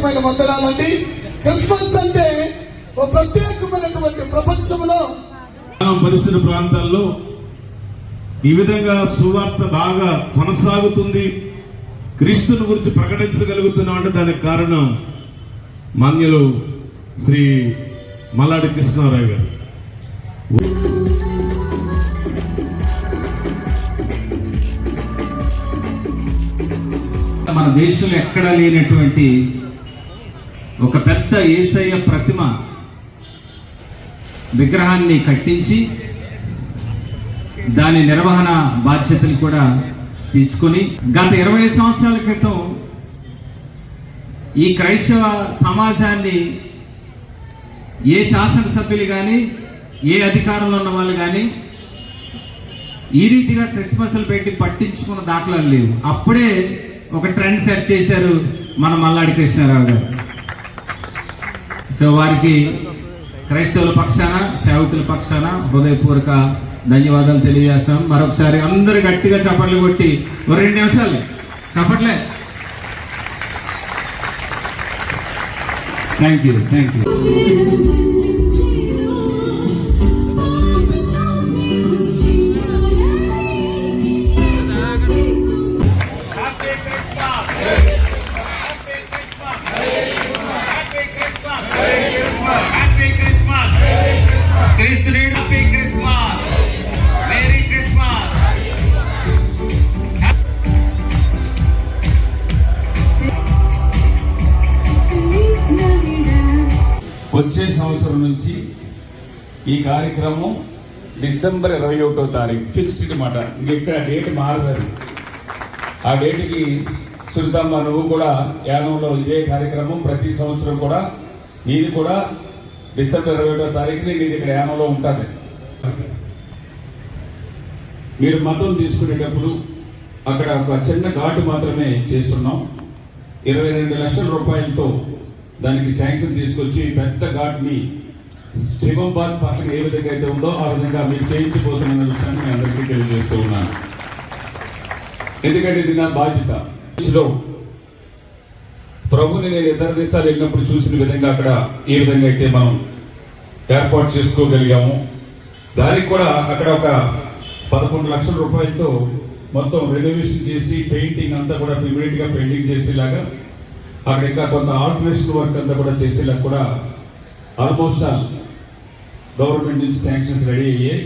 ప్రత్యేకమైన వందనాలండి. క్రిస్మస్ అంటే ఒక ప్రత్యేకమైనటువంటి ప్రపంచంలో పరిసర ప్రాంతాల్లో ఈ విధంగా సువార్త బాగా కొనసాగుతుంది. క్రీస్తుని గురించి ప్రకటించగలుగుతున్నాం అంటే దానికి కారణం మాన్యులు శ్రీ మల్లాడి కృష్ణారావు గారు. మన దేశంలో ఎక్కడా లేనటువంటి ఒక పెద్ద ఏసయ్య ప్రతిమ విగ్రహాన్ని కట్టించి దాని నిర్వహణ బాధ్యతలు కూడా తీసుకొని గత ఇరవై సంవత్సరాల క్రితం ఈ క్రైస్తవ సమాజాన్ని ఏ శాసనసభ్యులు కానీ ఏ అధికారంలో ఉన్న వాళ్ళు కానీ ఈ రీతిగా క్రిస్మస్లు పెట్టి పట్టించుకున్న దాఖలాలు లేవు. అప్పుడే ఒక ట్రెండ్ సెట్ చేశారు మన మల్లాడి కృష్ణారావు గారు. సో వారికి క్రైస్తవుల పక్షాన సేవకుల పక్షాన హృదయపూర్వక ధన్యవాదాలు తెలియజేస్తాం. మరొకసారి అందరు గట్టిగా చప్పట్లు కొట్టి ఓ రెండు నిమిషాలు. చప్పట్లే. థ్యాంక్ యూ థ్యాంక్ యూ క్రీస్తుని క్రిస్మస్. Merry Christmas. వచ్చే సంవత్సరం నుంచి ఈ కార్యక్రమం డిసెంబర్ ఇరవై ఒకటో తారీఖు. ఫిక్స్డ్ మాట. ఇంక ఇక్కడ డేట్ మారదు ఆ డేట్కి సుల్తామ్మ నువ్వు కూడా యానంలో ఇదే కార్యక్రమం ప్రతి సంవత్సరం కూడా నీది కూడా డిసెంబర్ ఇరవై ఒకటో తారీఖుని నీది ఇక్కడ యానంలో ఉంటుంది మీరు మతం తీసుకునేటప్పుడు అక్కడ ఒక చిన్న ఘాటు మాత్రమే చేస్తున్నాం. ఇరవై రెండు లక్షల రూపాయలతో దానికి శాంక్షన్ తీసుకొచ్చి పెద్ద ఘాట్ని శివంబాద్ పక్కన ఏ విధంగా అయితే ఉందో ఆ విధంగా మీరు చేయించిపోతున్న విషయాన్ని అందరికీ తెలియజేస్తూ ఉన్నాను. ఎందుకంటే ఇది నా బాధ్యత. లో ప్రభుని నేను ఇతర దేశాలు వెళ్ళినప్పుడు చూసిన విధంగా అక్కడ ఏ విధంగా అయితే మనం ఏర్పాటు చేసుకోగలిగాము. దానికి కూడా అక్కడ ఒక పదకొండు లక్షల రూపాయలతో మొత్తం రెనోవేషన్ చేసి పెయింటింగ్ అంతా కూడా ఇమీడియట్గా పెయింటింగ్ చేసేలాగా అక్కడ ఇంకా కొంత ఆల్టరేషన్ వర్క్ అంతా కూడా చేసేలా కూడా ఆల్మోస్ట్ ఆల్ గవర్నమెంట్ నుంచి శాంక్షన్స్ రెడీ అయ్యాయి.